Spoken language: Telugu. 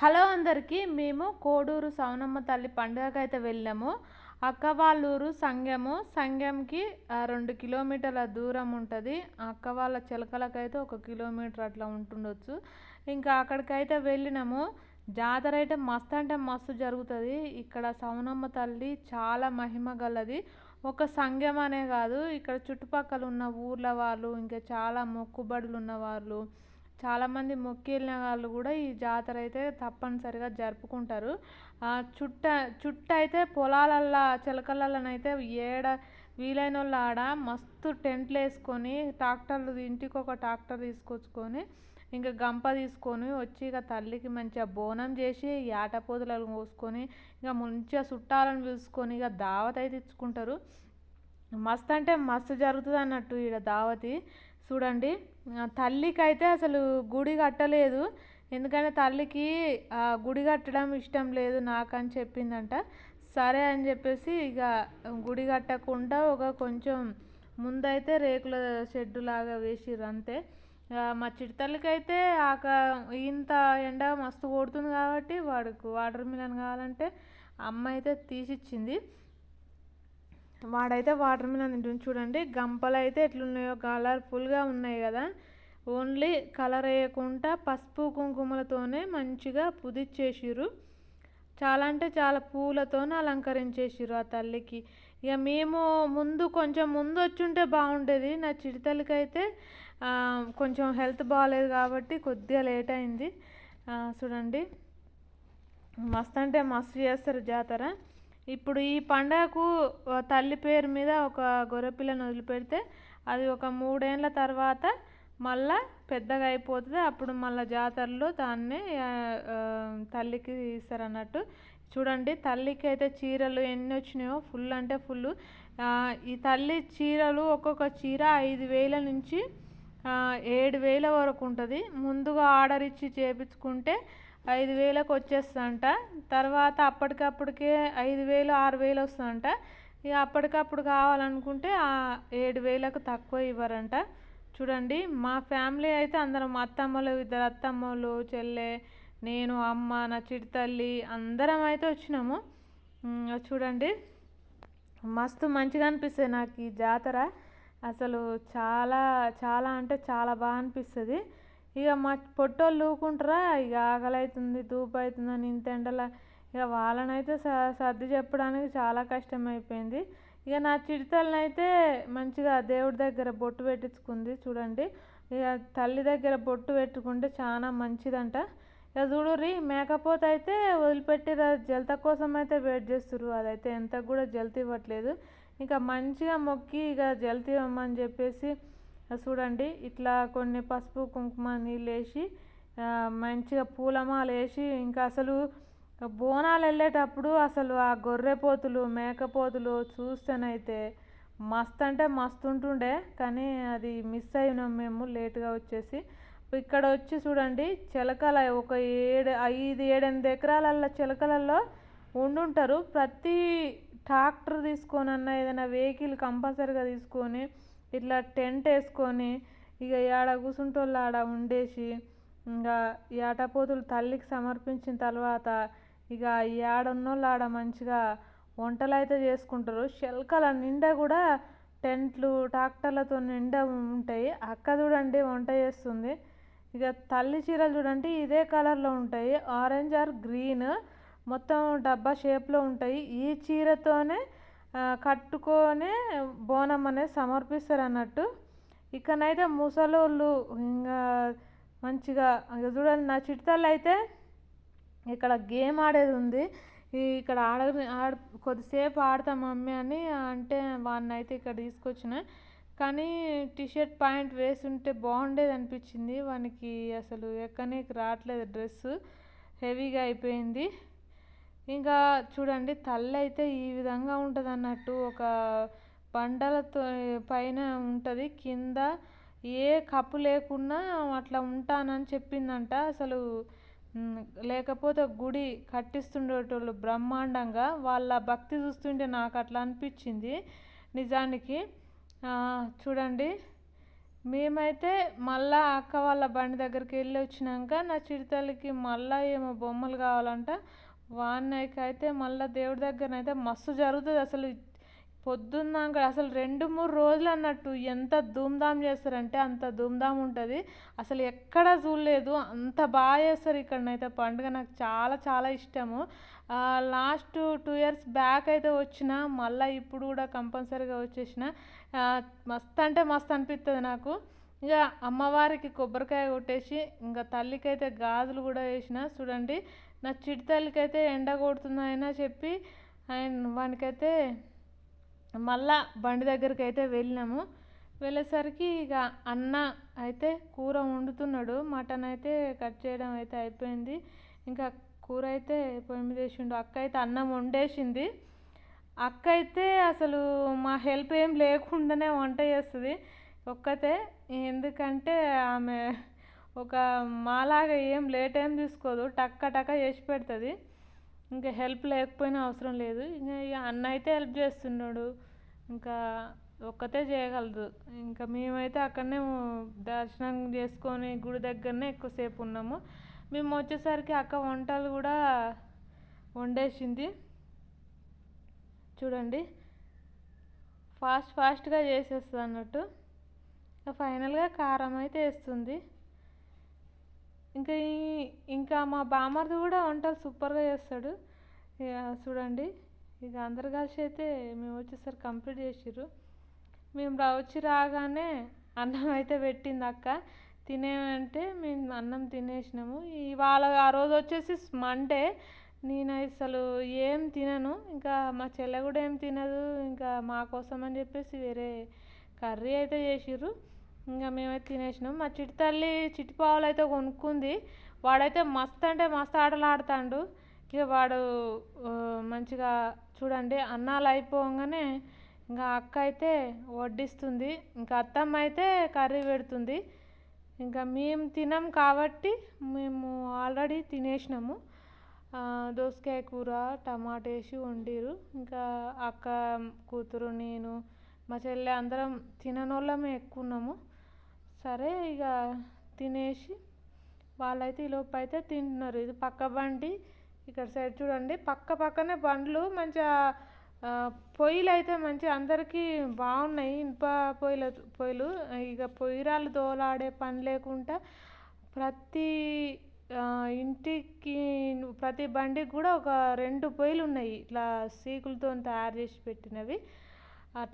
హలో అందరికీ మేము కోడూరు సౌనమ్మ తల్లి పండుగకి అయితే వెళ్ళాము. అక్క వాళ్ళ ఊరు సంగము. సంగంకి రెండు కిలోమీటర్ల దూరం ఉంటుంది. అక్క వాళ్ళ చిలకలకైతే ఒక కిలోమీటర్ అట్లా ఉంటుండొచ్చు. ఇంకా అక్కడికైతే వెళ్ళినాము. జాతర అయితే మస్తు అంటే మస్తు జరుగుతుంది. ఇక్కడ సౌనమ్మ తల్లి చాలా మహిమ గలది. ఒక సంఘం అనే కాదు ఇక్కడ చుట్టుపక్కల ఉన్న ఊర్ల వాళ్ళు ఇంకా చాలా మొక్కుబడులు ఉన్న వాళ్ళు చాలామంది మొక్కి వెళ్ళిన వాళ్ళు కూడా ఈ జాతర అయితే తప్పనిసరిగా జరుపుకుంటారు. చుట్ట చుట్ట అయితే పొలాలల్లో చిలకలలోనైతే ఏడ వీలైన వాళ్ళు ఆడ మస్తు టెంట్లు వేసుకొని ట్రాక్టర్లు ఇంటికి ఒక ట్రాక్టర్ తీసుకొచ్చుకొని ఇంకా గంప తీసుకొని వచ్చి ఇక తల్లికి మంచిగా బోనం చేసి యాటపోతులను కోసుకొని ఇక మంచిగా చుట్టాలను పిలుచుకొని ఇక దావత్ అయితే ఇచ్చుకుంటారు. మస్తు అంటే మస్తు జరుగుతుంది అన్నట్టు ఈడ దావతి. చూడండి. తల్లికైతే తల్లికి అయితే అసలు గుడి కట్టలేదు. ఎందుకంటే తల్లికి గుడి కట్టడం ఇష్టం లేదు నాకని చెప్పిందంట. సరే అని చెప్పేసి ఇక గుడి కట్టకుండా ఒక కొంచెం ముందైతే రేకుల షెడ్డు లాగా వేసిర్రు అంతే. మా చిడితల్లికి అయితే ఆక ఇంత ఎండ మస్తు కొడుతుంది కాబట్టి వాడికి వాటర్ మిలన్ కావాలంటే అమ్మ అయితే తీసిచ్చింది. వాడైతే వాటర్ మిలన్ తింటుంది. చూడండి గంపలు అయితే ఎట్లున్నాయో కలర్ఫుల్గా ఉన్నాయి కదా. ఓన్లీ కలర్ వేయకుండా పసుపు కుంకుమలతోనే మంచిగా పుదిచ్చేసిరు చాలా అంటే చాలా పూలతోనే అలంకరించేసిరు ఆ తల్లికి. ఇక మేము ముందు కొంచెం ముందు వచ్చుంటే బాగుండేది. నా చిడితల్లికి అయితే కొంచెం హెల్త్ బాగాలేదు కాబట్టి కొద్దిగా లేట్ అయింది. చూడండి. మస్తు అంటే మస్తు చేస్తారు జాతర. ఇప్పుడు ఈ పండగకు తల్లి పేరు మీద ఒక గొర్రెపిల్లను వదిలిపెడితే అది ఒక మూడేళ్ళ తర్వాత మళ్ళా పెద్దగా అయిపోతుంది. అప్పుడు మళ్ళీ జాతరలో దాన్ని తల్లికి ఇస్తారన్నట్టు చూడండి తల్లికి అయితే చీరలు ఎన్ని వచ్చినాయో ఫుల్ అంటే ఫుల్ ఈ తల్లి చీరలు ఒక్కొక్క చీర ఐదు వేల నుంచి ఏడు వేల వరకు ఉంటుంది. ముందుగా ఆర్డర్ ఇచ్చి చేపించుకుంటే ఐదు వేలకు వచ్చేస్తుందంట. తర్వాత అప్పటికప్పటికే ఐదు వేలు ఆరు వేలు వస్తుందంట. ఇక అప్పటికప్పుడు కావాలనుకుంటే ఆ ఏడు వేలకు తక్కువ ఇవ్వరంట. చూడండి మా ఫ్యామిలీ అయితే అందరం అత్తమ్మలు ఇద్దరు అత్తమ్మలు చెల్లె నేను అమ్మ నా చిడితల్లి అందరం అయితే వచ్చినాము. చూడండి మస్తు మంచిగా అనిపిస్తుంది నాకు ఈ జాతర. అసలు చాలా చాలా అంటే చాలా బాగా అనిపిస్తుంది. ఇక మా పొట్టోళ్ళు ఊకుంటారా? ఇక ఆకలి అవుతుంది ధూపు అవుతుందని ఇంత ఎండల ఇక వాళ్ళనైతే స సర్ది చెప్పడానికి చాలా కష్టం అయిపోయింది ఇక నా చిడితల్ని అయితే మంచిగా దేవుడి దగ్గర బొట్టు పెట్టించుకుంది చూడండి. ఇక తల్లి దగ్గర బొట్టు పెట్టుకుంటే చాలా మంచిదంట. ఇక చూడుర్రి మేకపోతే అయితే వదిలిపెట్టి జలత కోసం అయితే వెయిట్ చేస్తుర్రు. అదైతే ఎంత కూడా జలత ఇవ్వట్లేదు. ఇంకా మంచిగా మొక్కి ఇక జలత ఇవ్వమని చెప్పేసి చూడండి ఇట్లా కొన్ని పసుపు కుంకుమ నీళ్ళు వేసి మంచిగా పూలమాల వేసి ఇంకా అసలు బోనాలు వెళ్ళేటప్పుడు అసలు ఆ గొర్రెపోతులు మేకపోతులు చూస్తేనైతే మస్తు అంటే మస్తు ఉంటుండే కానీ అది మిస్ అయినాం మేము లేట్గా వచ్చేసి. ఇక్కడ వచ్చి చూడండి చిలకల ఒక ఏడు ఐదు ఏడెనిమిది ఎకరాలల్లో చిలకలలో ఉండుంటారు. ప్రతి ట్రాక్టర్ తీసుకొని అన్న ఏదైనా వెహికల్ కంపల్సరీగా తీసుకొని ఇట్లా టెంట్ వేసుకొని ఇక ఏడ కూసుంటోళ్ళు ఆడ ఉండేసి ఇంకా ఈ ఆటపోతులు తల్లికి సమర్పించిన తర్వాత ఇక ఈ ఆడ మంచిగా వంటలు అయితే చేసుకుంటారు. శల్కల నిండా కూడా టెంట్లు ట్రాక్టర్లతో నిండా ఉంటాయి. అక్క చూడండి వంట చేస్తుంది. ఇక తల్లి చీరలు చూడండి ఇదే కలర్లో ఉంటాయి. Orange or green. మొత్తం డబ్బా షేప్లో ఉంటాయి. ఈ చీరతోనే కట్టుకొని బోనం అనేది సమర్పిస్తారు అన్నట్టు ఇక్కడనైతే ముసలోళ్ళు ఇంకా మంచిగా ఇక చూడండి నా చిట్టాలు అయితే ఇక్కడ గేమ్ ఆడేది ఉంది. ఇక్కడ ఆడ ఆడ కొద్దిసేపు ఆడతా మమ్మీ అని అంటే వాడిని అయితే ఇక్కడ తీసుకొచ్చిన. కానీ టీషర్ట్ ప్యాంట్ వేసి ఉంటే బాగుండేది అనిపించింది. వానికి అసలు ఎక్కనీకి రావట్లేదు డ్రెస్ హెవీగా అయిపోయింది. ఇంకా చూడండి తల్లి అయితే ఈ విధంగా ఉంటుంది అన్నట్టు ఒక బండలతో పైన ఉంటుంది. కింద ఏ కప్పు లేకున్నా అట్లా ఉంటానని చెప్పిందంట. అసలు లేకపోతే గుడి కట్టిస్తుండేటోళ్ళు బ్రహ్మాండంగా వాళ్ళ భక్తి చూస్తుంటే నాకు అట్లా అనిపించింది నిజానికి. చూడండి మేమైతే మళ్ళా అక్క వాళ్ళ బండి దగ్గరికి వెళ్ళి వచ్చినాక నా చిరుతల్లికి మళ్ళా ఏమో బొమ్మలు కావాలంట. వాన్నైకి అయితే మళ్ళీ దేవుడి దగ్గరనైతే మస్తు జరుగుతుంది అసలు. పొద్దున్నాక అసలు రెండు మూడు రోజులు అన్నట్టు ఎంత ధూమ్ధామ్ చేస్తారంటే అంత ధూమ్ధామ్ ఉంటుంది. అసలు ఎక్కడ చూడలేదు. అంత బాగా చేస్తారు ఇక్కడనైతే పండుగ నాకు చాలా చాలా ఇష్టము. లాస్ట్ టూ ఇయర్స్ బ్యాక్ అయితే వచ్చిన మళ్ళీ ఇప్పుడు కూడా కంపల్సరీగా వచ్చేసిన. మస్తు అంటే మస్తు అనిపిస్తుంది నాకు. ఇక అమ్మవారికి కొబ్బరికాయ కొట్టేసి ఇంకా తల్లికి అయితే గాజులు కూడా వేసిన. చూడండి నా చిట్టి అయితే ఎండ కొడుతుందైనా చెప్పి ఆయన వానికైతే మళ్ళా బండి దగ్గరికి అయితే వెళ్ళినాము. వెళ్ళేసరికి ఇక అన్న అయితే కూర వండుతున్నాడు. మటన్ అయితే కట్ చేయడం అయితే అయిపోయింది. ఇంకా కూర అయితే పొయ్యి మీద వేసిండు. అక్క అయితే అన్నం వండేసింది. అక్క అయితే అసలు మా హెల్ప్ ఏం లేకుండానే వంట చేస్తుంది. ఒక్కతే ఎందుకంటే ఆమె ఒక మాలాగా ఏం లేట్ ఏం తీసుకోదు. టక్క టక్క చేసి పెడుతుంది. ఇంకా హెల్ప్ లేకపోయినా అవసరం లేదు. ఇంకా ఇక అన్న అయితే హెల్ప్ చేస్తున్నాడు. ఇంకా ఒక్కతే చేయగలదు. ఇంకా మేమైతే అక్కడనే దర్శనం చేసుకొని గుడి దగ్గరనే ఎక్కువసేపు ఉన్నాము. మేము వచ్చేసరికి అక్క వంటలు కూడా వండేసింది. చూడండి. ఫాస్ట్ ఫాస్ట్గా చేసేస్తుంది అన్నట్టు ఫైనల్గా కారం అయితే వేస్తుంది. ఇంకా ఈ ఇంకా మా బామర్ది కూడా వంటలు సూపర్గా చేస్తాడు. ఇక చూడండి ఇక అందరు కలిసి అయితే మేము వచ్చేసరికి కంప్లీట్ చేసిర్రు. మేము వచ్చి రాగానే అన్నం అయితే పెట్టింది అక్క. తినేమంటే మేము అన్నం తినేసినాము. ఇవాళ ఆ రోజు వచ్చేసి మండే. నేను అసలు ఏం తినను. ఇంకా మా చెల్లె కూడా ఏం తినదు. ఇంకా మా కోసం అని చెప్పేసి వేరే కర్రీ అయితే చేసిర్రు. ఇంకా మేమైతే తినేసినాం. మా చిటి తల్లి చిట్టి పావులు అయితే కొనుక్కుంది. వాడైతే మస్తు అంటే మస్తు ఆటలు ఆడుతాడు. ఇక వాడు మంచిగా చూడండి అన్నాలు అయిపోగానే ఇంకా అక్క అయితే వడ్డిస్తుంది. ఇంకా అత్తమ్మ అయితే కర్రీ పెడుతుంది. ఇంకా మేము తినం కాబట్టి మేము ఆల్రెడీ తినేసినాము. దోసకాయ కూర టమాటా వేసి వండిరు. ఇంకా అక్క కూతురు నేను మా చెల్లె అందరం తిననోళ్ళమే ఎక్కువ ఉన్నాము. సరే ఇక తినేసి వాళ్ళైతే ఈ లోపు అయితే తింటున్నారు ఇది పక్క బండి ఇక్కడ సైడ్ చూడండి. పక్క పక్కనే బండ్లు మంచిగా పొయ్యిలు అయితే మంచిగా అందరికీ బాగున్నాయి. ఇనుప పొయ్యిలు పొయ్యిలు ఇక పొయ్యిరాలు దోలాడే పని లేకుండా ప్రతి ఇంటికి ప్రతి బండికి కూడా ఒక రెండు పొయ్యిలు ఉన్నాయి ఇట్లా సీకులతో తయారు చేసి పెట్టినవి. అట్లా